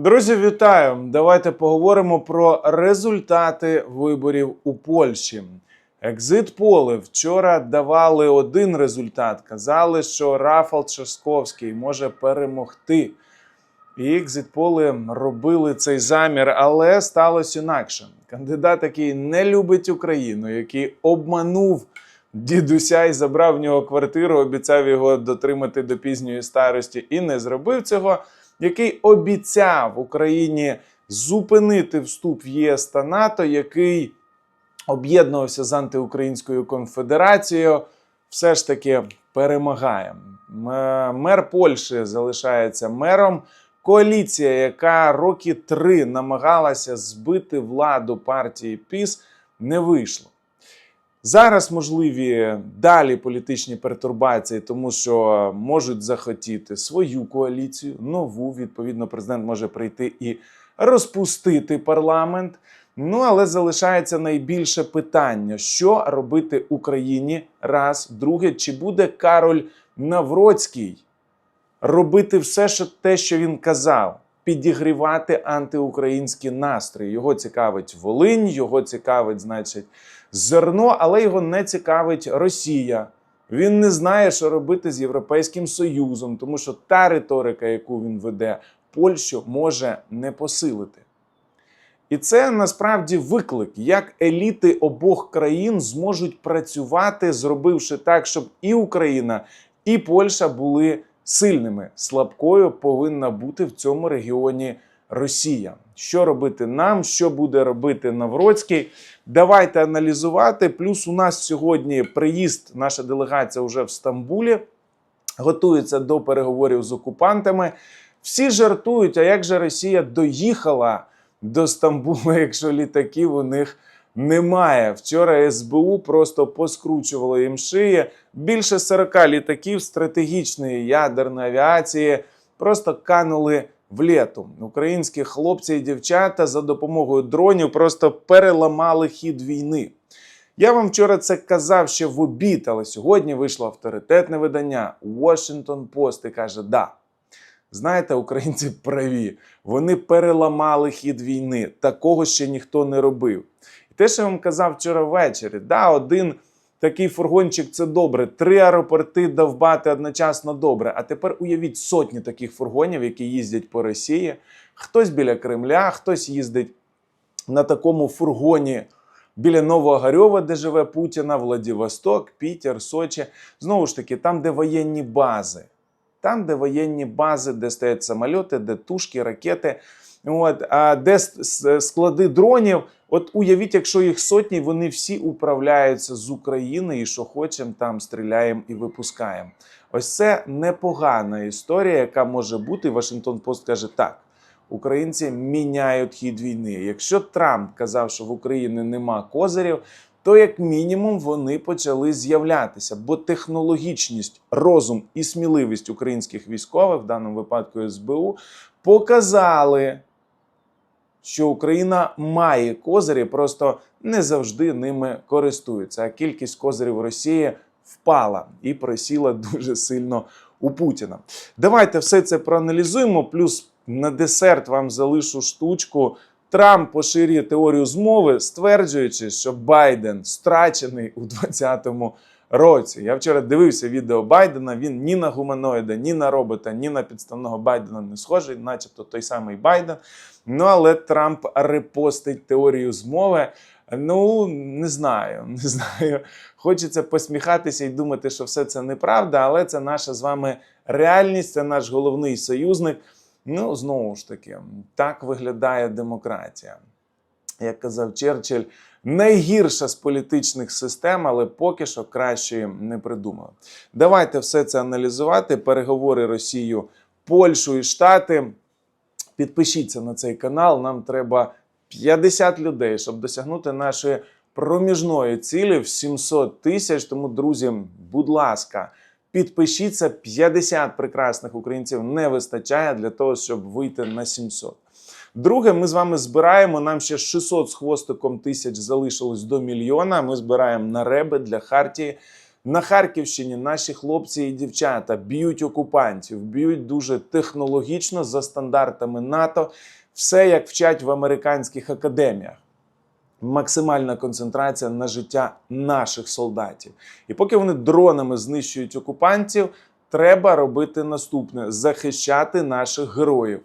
Друзі, вітаю! Давайте поговоримо про результати виборів у Польщі. Екзит поли вчора давали один результат. Казали, що Рафал Часковський може перемогти. І екзит поли робили цей замір, але сталося інакше. Кандидат, який не любить Україну, який обманув дідуся і забрав в нього квартиру, обіцяв його дотримати до пізньої старості і не зробив цього який обіцяв Україні зупинити вступ в ЄС та НАТО, який об'єднувався з антиукраїнською конфедерацією, все ж таки перемагає. Мер Польщі залишається мером. Коаліція, яка роки три намагалася збити владу партії ПІС, не вийшла. Зараз можливі далі політичні пертурбації, тому що можуть захотіти свою коаліцію, нову. Відповідно, президент може прийти і розпустити парламент. Ну але залишається найбільше питання: що робити Україні? Раз, друге, чи буде Кароль Навроцький робити все, що те, що він казав, підігрівати антиукраїнські настрої. Його цікавить Волинь, його цікавить, значить, зерно, але його не цікавить Росія. Він не знає, що робити з Європейським Союзом, тому що та риторика, яку він веде, Польщу може не посилити. І це насправді виклик, як еліти обох країн зможуть працювати, зробивши так, щоб і Україна, і Польща були сильними. Слабкою повинна бути в цьому регіоні Росія. Що робити нам, що буде робити Навроцький? Давайте аналізувати. Плюс у нас сьогодні приїзд, наша делегація вже в Стамбулі, готується до переговорів з окупантами. Всі жартують, а як же Росія доїхала до Стамбула, якщо літаків у них немає. Вчора СБУ просто поскручувало їм шиї. Більше 40 літаків стратегічної ядерної авіації просто канули в літу. Українські хлопці і дівчата за допомогою дронів просто переламали хід війни. Я вам вчора це казав ще в обід, але сьогодні вийшло авторитетне видання Washington Post і каже: да. Знаєте, українці праві. Вони переламали хід війни. Такого ще ніхто не робив. Те, що я вам казав вчора ввечері, да, один такий фургончик це добре. Три аеропорти довбати одночасно добре. А тепер уявіть сотні таких фургонів, які їздять по Росії. Хтось біля Кремля, хтось їздить на такому фургоні. Біля Новогарьова, де живе Путіна, Владивосток, Пітер, Сочі. Знову ж таки, там, де воєнні бази. Там, де воєнні бази, де стоять самольоти, де тушки, ракети, от, а де склади дронів. От уявіть, якщо їх сотні, вони всі управляються з України і що хочемо, там стріляємо і випускаємо. Ось це непогана історія, яка може бути. Вашингтон Пост каже так. Українці міняють хід війни. Якщо Трамп казав, що в Україні нема козирів, то як мінімум вони почали з'являтися, бо технологічність, розум і сміливість українських військових, в даному випадку СБУ, показали, що Україна має козирі, просто не завжди ними користуються. А кількість козирів Росії впала і просіла дуже сильно у Путіна. Давайте все це проаналізуємо. Плюс на десерт вам залишу штучку. Трамп поширює теорію змови, стверджуючи, що Байден страчений у 2020 році. Я вчора дивився відео Байдена. Він ні на гуманоїда, ні на робота, ні на підставного Байдена не схожий, начебто той самий Байден. Ну але Трамп репостить теорію змови. Ну, не знаю, не знаю. Хочеться посміхатися і думати, що все це неправда, але це наша з вами реальність, це наш головний союзник. Ну, знову ж таки, так виглядає демократія. Як казав Черчилль, найгірша з політичних систем, але поки що кращої не придумали. Давайте все це аналізувати. Переговори Росію, Польщу і Штати. Підпишіться на цей канал. Нам треба 50 людей, щоб досягнути нашої проміжної цілі в 700 тисяч. Тому, друзі, будь ласка, підпишіться. 50 прекрасних українців не вистачає для того, щоб вийти на 700. Друге, ми з вами збираємо. Нам ще 600 з хвостиком тисяч залишилось до мільйона. Ми збираємо на реби для Хартії. На Харківщині наші хлопці і дівчата б'ють окупантів, б'ють дуже технологічно за стандартами НАТО, все як вчать в американських академіях. Максимальна концентрація на життя наших солдатів. І поки вони дронами знищують окупантів, треба робити наступне: захищати наших героїв.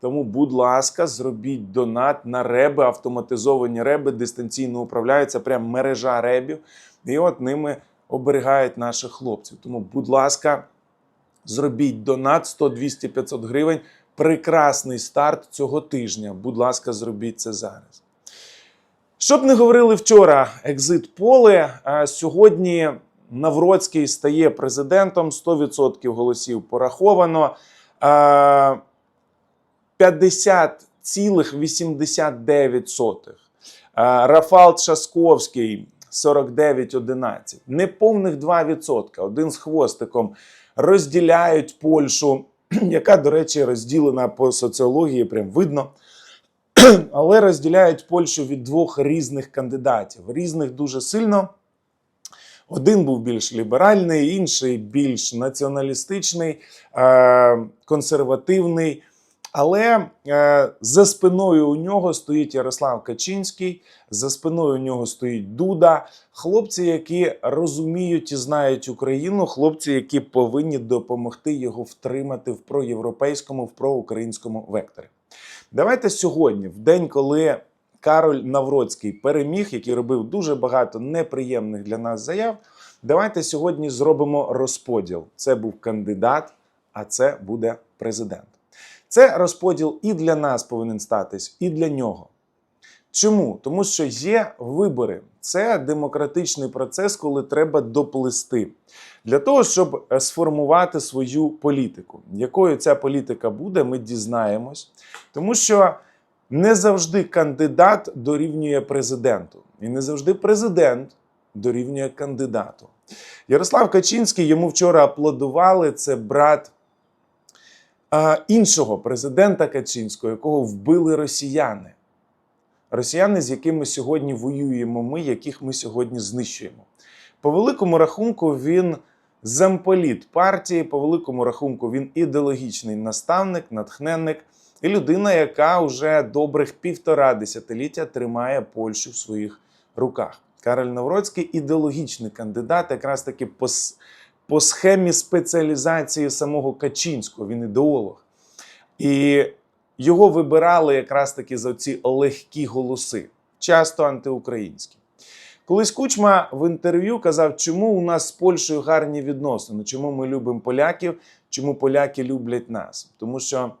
Тому, будь ласка, зробіть донат на реби, автоматизовані реби, дистанційно управляються, прям мережа ребів. І от ними оберігають наших хлопців. Тому, будь ласка, зробіть донат 100, 200, 500 гривень. Прекрасний старт цього тижня. Будь ласка, зробіть це зараз. Щоб не говорили вчора, екзит поле. а Сьогодні Навроцький стає президентом. 100% голосів пораховано. А, 50,89. А, Рафал Часковський 49,11. Неповних 2%. Один з хвостиком розділяють Польщу, яка, до речі, розділена по соціології, прям видно. Але розділяють Польщу від двох різних кандидатів. Різних дуже сильно. Один був більш ліберальний, інший більш націоналістичний, консервативний. Але е, за спиною у нього стоїть Ярослав Качинський, за спиною у нього стоїть Дуда. Хлопці, які розуміють і знають Україну, хлопці, які повинні допомогти його втримати в проєвропейському, в проукраїнському векторі. Давайте сьогодні, в день, коли Кароль Навроцький переміг, який робив дуже багато неприємних для нас заяв. Давайте сьогодні зробимо розподіл. Це був кандидат, а це буде президент. Це розподіл і для нас повинен статись, і для нього. Чому? Тому що є вибори. Це демократичний процес, коли треба доплисти для того, щоб е, сформувати свою політику. Якою ця політика буде, ми дізнаємось, тому що не завжди кандидат дорівнює президенту, і не завжди президент дорівнює кандидату. Ярослав Качинський йому вчора аплодували. Це брат іншого президента Качинського, якого вбили росіяни. Росіяни, з якими сьогодні воюємо ми, яких ми сьогодні знищуємо. По великому рахунку, він замполіт партії, по великому рахунку, він ідеологічний наставник, натхненник і людина, яка вже добрих півтора десятиліття тримає Польщу в своїх руках. Кароль Навроцький ідеологічний кандидат, якраз таки по, с- по схемі спеціалізації самого Качинського, він ідеолог. І його вибирали якраз таки за ці легкі голоси, часто антиукраїнські. Колись Кучма в інтерв'ю казав, чому у нас з Польщею гарні відносини, чому ми любимо поляків, чому поляки люблять нас. Тому що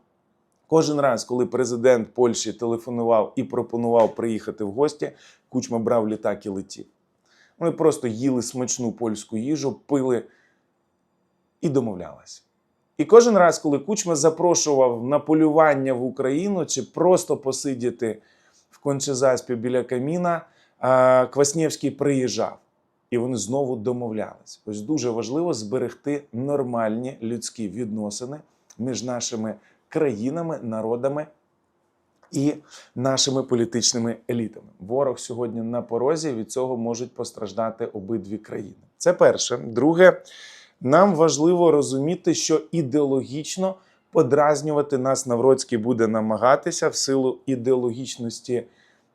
кожен раз, коли президент Польщі телефонував і пропонував приїхати в гості, Кучма брав літак і летів. Вони просто їли смачну польську їжу, пили і домовлялися. І кожен раз, коли Кучма запрошував на полювання в Україну чи просто посидіти в Кончезаспі біля каміна, Кваснєвський приїжджав. І вони знову домовлялись. Ось дуже важливо зберегти нормальні людські відносини між нашими країнами, народами і нашими політичними елітами. Ворог сьогодні на порозі. Від цього можуть постраждати обидві країни. Це перше. Друге, нам важливо розуміти, що ідеологічно подразнювати нас Навроцький буде намагатися в силу ідеологічності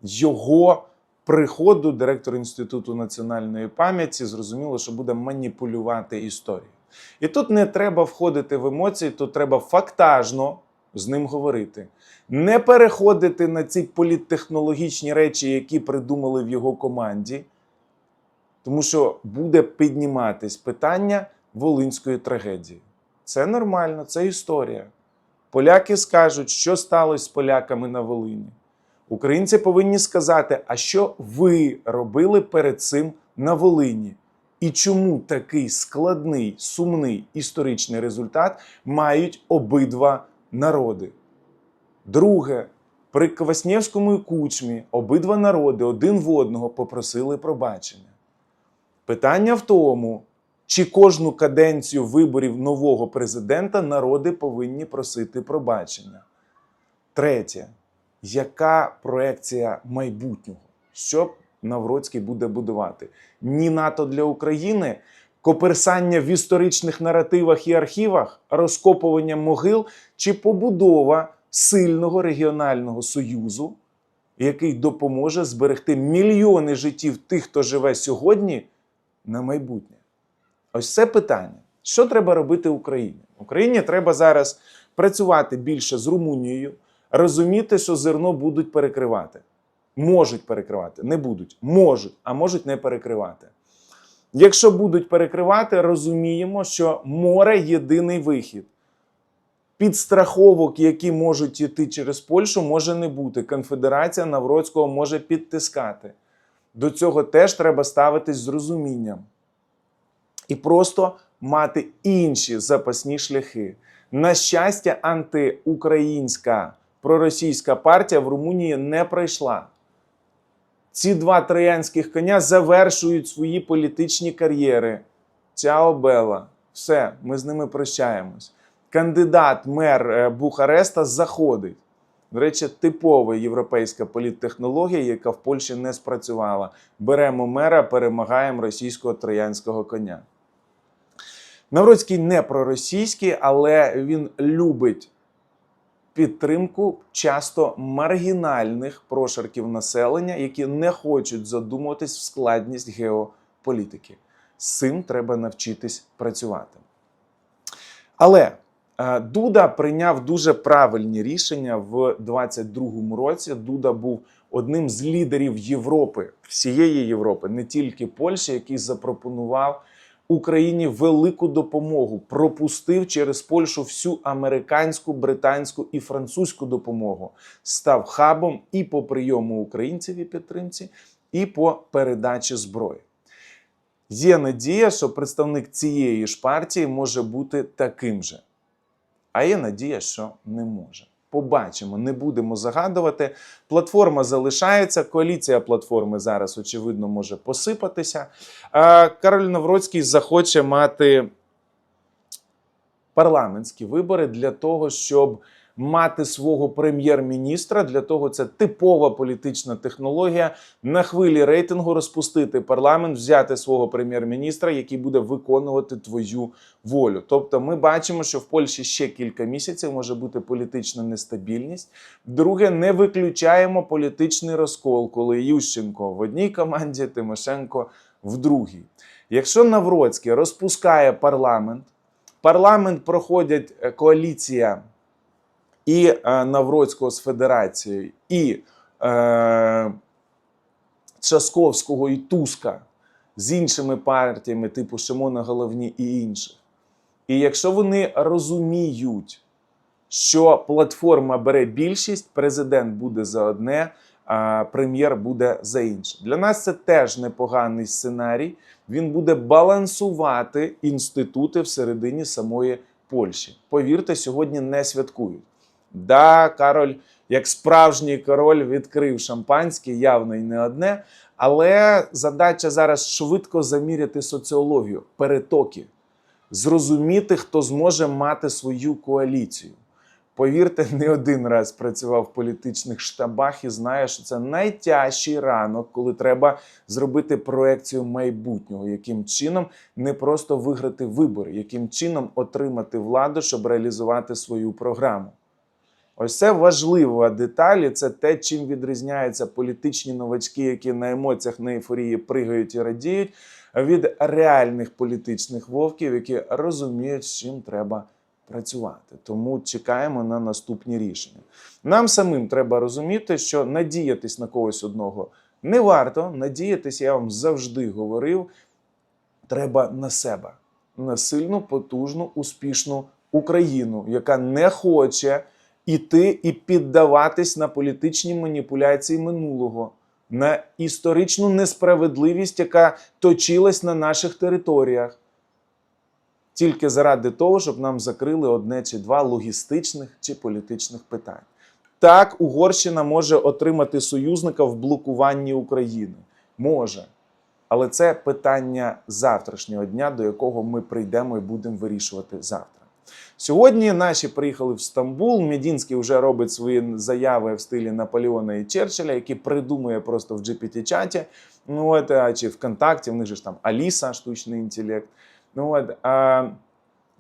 його приходу, директор Інституту національної пам'яті, зрозуміло, що буде маніпулювати історією. І тут не треба входити в емоції, тут треба фактажно з ним говорити. Не переходити на ці політтехнологічні речі, які придумали в його команді, тому що буде підніматись питання волинської трагедії. Це нормально, це історія. Поляки скажуть, що сталося з поляками на Волині. Українці повинні сказати, а що ви робили перед цим на Волині? І чому такий складний, сумний історичний результат мають обидва народи? Друге, при Кваснєвському і Кучмі обидва народи один в одного попросили пробачення. Питання в тому, чи кожну каденцію виборів нового президента народи повинні просити пробачення. Третє, яка проекція майбутнього? Що Навроцький буде будувати? Ні НАТО для України. коперсання в історичних наративах і архівах, розкопування могил чи побудова сильного регіонального союзу, який допоможе зберегти мільйони життів тих, хто живе сьогодні, на майбутнє. Ось це питання. Що треба робити Україні? Україні треба зараз працювати більше з Румунією, розуміти, що зерно будуть перекривати. Можуть перекривати, не будуть, можуть, а можуть не перекривати. Якщо будуть перекривати, розуміємо, що море єдиний вихід. Підстраховок, які можуть йти через Польщу, може не бути. Конфедерація Навроцького може підтискати. До цього теж треба ставитись з розумінням. І просто мати інші запасні шляхи. На щастя, антиукраїнська проросійська партія в Румунії не пройшла. Ці два троянських коня завершують свої політичні кар'єри. Чао Бела. Все, ми з ними прощаємось. Кандидат мер е, Бухареста заходить. До речі, типова європейська політтехнологія, яка в Польщі не спрацювала. Беремо мера, перемагаємо російського троянського коня. Навроцький не проросійський, але він любить підтримку часто маргінальних прошарків населення, які не хочуть задумуватись в складність геополітики. З цим треба навчитись працювати. Але е, Дуда прийняв дуже правильні рішення в 22-му році. Дуда був одним з лідерів Європи, всієї Європи, не тільки Польщі, який запропонував Україні велику допомогу, пропустив через Польщу всю американську, британську і французьку допомогу, став хабом і по прийому українців і підтримці, і по передачі зброї. Є надія, що представник цієї ж партії може бути таким же. А є надія, що не може. Побачимо, не будемо загадувати. Платформа залишається. Коаліція платформи зараз, очевидно, може посипатися. А Кароль Навроцький захоче мати парламентські вибори для того, щоб мати свого прем'єр-міністра. Для того це типова політична технологія на хвилі рейтингу розпустити парламент, взяти свого прем'єр-міністра, який буде виконувати твою волю. Тобто, ми бачимо, що в Польщі ще кілька місяців може бути політична нестабільність. Друге, не виключаємо політичний розкол, коли Ющенко в одній команді, Тимошенко в другій. Якщо Навроцький розпускає парламент, парламент проходять е, коаліція і е, Навроцького з Федерацією, і е, Часковського і Туска з іншими партіями, типу Шимона Головні і інших. І якщо вони розуміють, що платформа бере більшість, президент буде за одне, а прем'єр буде за інше. Для нас це теж непоганий сценарій. Він буде балансувати інститути всередині самої Польщі. Повірте, сьогодні не святкують. Да, Кароль, як справжній король, відкрив шампанське, явно і не одне. Але задача зараз швидко заміряти соціологію, перетоки, зрозуміти, хто зможе мати свою коаліцію. Повірте, не один раз працював в політичних штабах і знає, що це найтяжчий ранок, коли треба зробити проекцію майбутнього, яким чином не просто виграти вибори, яким чином отримати владу, щоб реалізувати свою програму. Ось це важлива деталь, і це те, чим відрізняються політичні новачки, які на емоціях на ейфорії пригають і радіють, від реальних політичних вовків, які розуміють, з чим треба працювати. Тому чекаємо на наступні рішення. Нам самим треба розуміти, що надіятись на когось одного не варто. Надіятись, я вам завжди говорив, треба на себе, на сильну, потужну, успішну Україну, яка не хоче іти і піддаватись на політичні маніпуляції минулого, на історичну несправедливість, яка точилась на наших територіях. Тільки заради того, щоб нам закрили одне чи два логістичних чи політичних питань. Так, Угорщина може отримати союзника в блокуванні України. Може. Але це питання завтрашнього дня, до якого ми прийдемо і будемо вирішувати завтра. Сьогодні наші приїхали в Стамбул. Медінський вже робить свої заяви в стилі Наполеона і Черчилля, які придумує просто в GPT-чаті. Ну, от, а чи ВКонтакті, в них же ж там Аліса, штучний інтелект. Ну от а,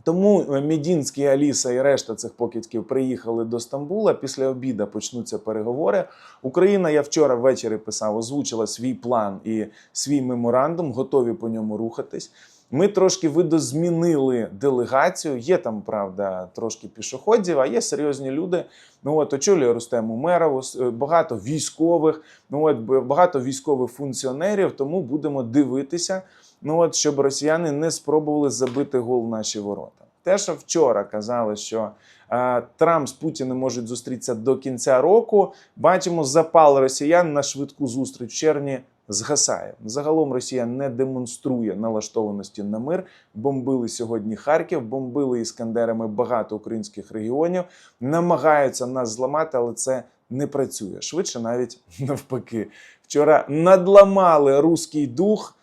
тому Мідінський, Аліса і решта цих покидьків приїхали до Стамбула. Після обіду почнуться переговори. Україна, я вчора ввечері писав, озвучила свій план і свій меморандум, готові по ньому рухатись. Ми трошки видозмінили делегацію. Є там, правда, трошки пішоходів, а є серйозні люди. Ну от очолює Рустем Умеров, е, багато військових. Ну от багато військових функціонерів. Тому будемо дивитися. Ну от щоб росіяни не спробували забити гол в наші ворота. Те, що вчора казали, що е, Трамп з Путіним можуть зустрітися до кінця року. Бачимо, запал росіян на швидку зустріч в червні згасає. Загалом Росія не демонструє налаштованості на мир. Бомбили сьогодні Харків, бомбили іскандерами багато українських регіонів, намагаються нас зламати, але це не працює. Швидше навіть навпаки. Вчора надламали руський дух.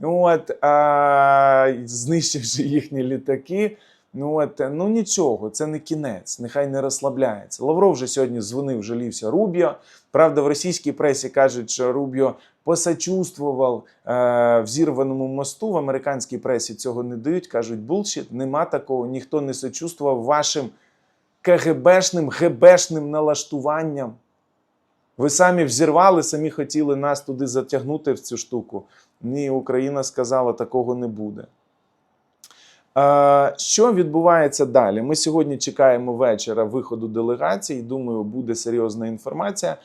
От, а, знищивши їхні літаки. Ну от ну нічого, це не кінець, нехай не розслабляється. Лавров вже сьогодні дзвонив, жалівся Рубіо. Правда, в російській пресі кажуть, що Рубіо посочувствував е, взірваному мосту. В американській пресі цього не дають. кажуть, булшіт, нема такого, ніхто не сочувствував вашим КГБшним, ГБшним налаштуванням. Ви самі взірвали, самі хотіли нас туди затягнути в цю штуку. Ні, Україна сказала, такого не буде. Е, Що відбувається далі? Ми сьогодні чекаємо вечора виходу делегації. Думаю, буде серйозна інформація.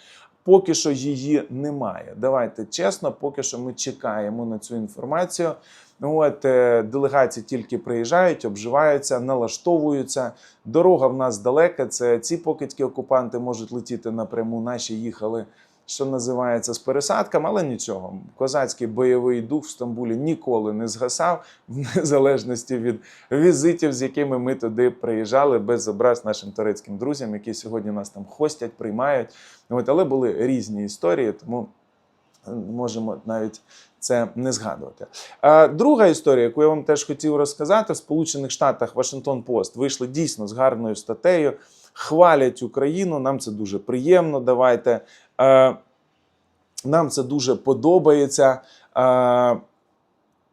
Поки що її немає. Давайте чесно, поки що ми чекаємо на цю інформацію. От е, делегації тільки приїжджають, обживаються, налаштовуються. Дорога в нас далека. Це ці покидькі окупанти можуть летіти напряму. Наші їхали, що називається, з пересадками, але нічого. Козацький бойовий дух в Стамбулі ніколи не згасав, в незалежності від візитів, з якими ми туди приїжджали, без образ нашим турецьким друзям, які сьогодні нас там хостять, приймають. От, але були різні історії, тому можемо навіть це не згадувати. Друга історія, яку я вам теж хотів розказати, в Сполучених Штатах Вашингтон Пост вийшли дійсно з гарною статтею, хвалять Україну. Нам це дуже приємно. Давайте. Е, нам це дуже подобається. Е,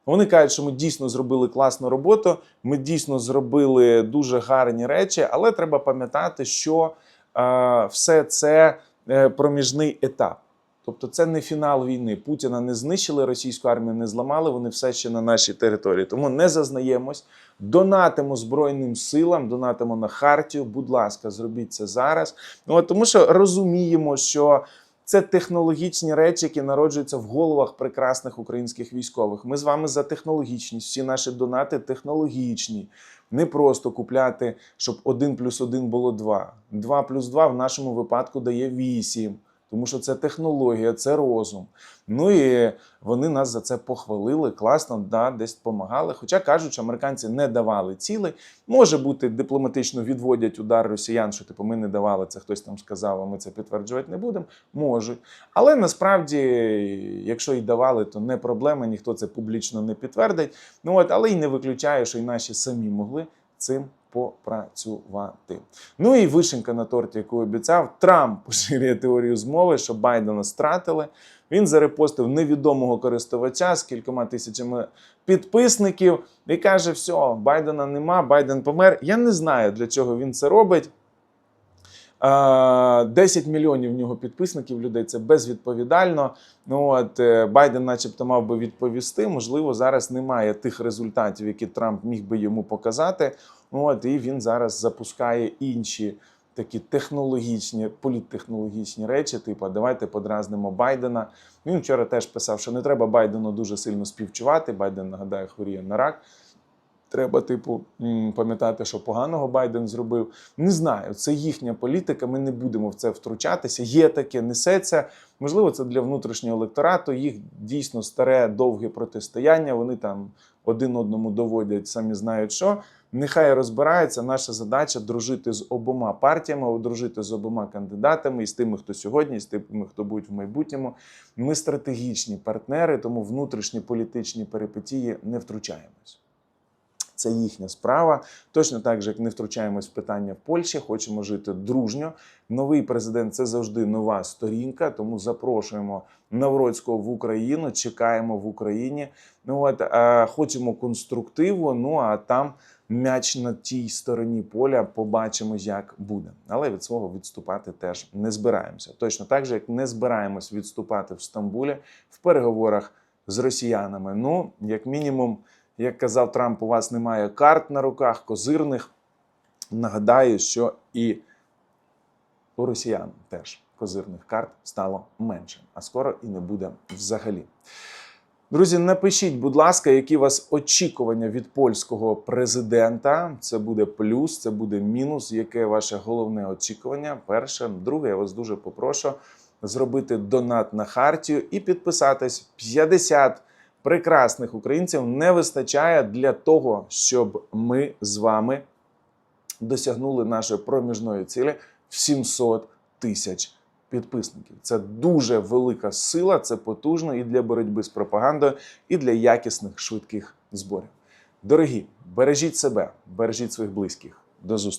вони кажуть, що ми дійсно зробили класну роботу, ми дійсно зробили дуже гарні речі, але треба пам'ятати, що е, все це е, проміжний етап. Тобто це не фінал війни. Путіна не знищили, російську армію не зламали, вони все ще на нашій території. Тому не зазнаємось, донатимо Збройним силам, донатимо на Хартію. Будь ласка, зробіть це зараз. Ну, от, тому що розуміємо, що це технологічні речі, які народжуються в головах прекрасних українських військових. Ми з вами за технологічність. Всі наші донати технологічні. Не просто купляти, щоб 1 плюс 1 було 2. 2 плюс 2 в нашому випадку дає 8. Тому що це технологія, це розум. Ну і вони нас за це похвалили, класно, да, десь допомагали. Хоча кажуть, що американці не давали цілей. Може бути, дипломатично відводять удар росіян, що типу ми не давали це, хтось там сказав, а ми це підтверджувати не будемо. Можуть. Але насправді, якщо і давали, то не проблема, ніхто це публічно не підтвердить. Ну от, але й не виключає, що і наші самі могли цим попрацювати. Ну і вишенька на торті, яку обіцяв, Трамп поширює теорію змови, що Байдена стратили. Він зарепостив невідомого користувача з кількома тисячами підписників і каже: все, Байдена нема, Байден помер. Я не знаю, для чого він це робить. Е, 10 мільйонів в нього підписників людей це безвідповідально. Ну от е, Байден, начебто, мав би відповісти. Можливо, зараз немає тих результатів, які Трамп міг би йому показати. Ну, От і він зараз запускає інші такі технологічні, політтехнологічні речі, типу, давайте подразнимо Байдена. Він вчора теж писав, що не треба Байдену дуже сильно співчувати. Байден нагадаю, хворіє на рак. Треба, типу, пам'ятати, що поганого Байден зробив. Не знаю, це їхня політика. Ми не будемо в це втручатися. Є таке, несеться. Можливо, це для внутрішнього електорату. Їх дійсно старе, довге протистояння. Вони там один одному доводять, самі знають що. Нехай розбираються. Наша задача дружити з обома партіями, дружити з обома кандидатами, і з тими, хто сьогодні, і з тими, хто будуть в майбутньому. Ми стратегічні партнери, тому внутрішні політичні перипетії не втручаємось. Це їхня справа. Точно так же, як не втручаємось в питання в Польщі, хочемо жити дружньо. Новий президент це завжди нова сторінка. Тому запрошуємо Навроцького в Україну. Чекаємо в Україні. Ну от е, хочемо конструктиву. Ну а там м'яч на тій стороні поля. Побачимо, як буде. Але від свого відступати теж не збираємося. Точно так же, як не збираємось відступати в Стамбулі в переговорах з росіянами. Ну, як мінімум, як казав Трамп, у вас немає карт на руках, козирних. Нагадаю, що і у росіян теж козирних карт стало менше, а скоро і не буде взагалі. Друзі, напишіть, будь ласка, які у вас очікування від польського президента. Це буде плюс, це буде мінус. Яке ваше головне очікування? Перше, друге, я вас дуже попрошу зробити донат на хартію і підписатись 50 прекрасних українців не вистачає для того, щоб ми з вами досягнули нашої проміжної цілі в 700 тисяч підписників. Це дуже велика сила, це потужно і для боротьби з пропагандою, і для якісних швидких зборів. Дорогі, бережіть себе, бережіть своїх близьких. До зустрічі.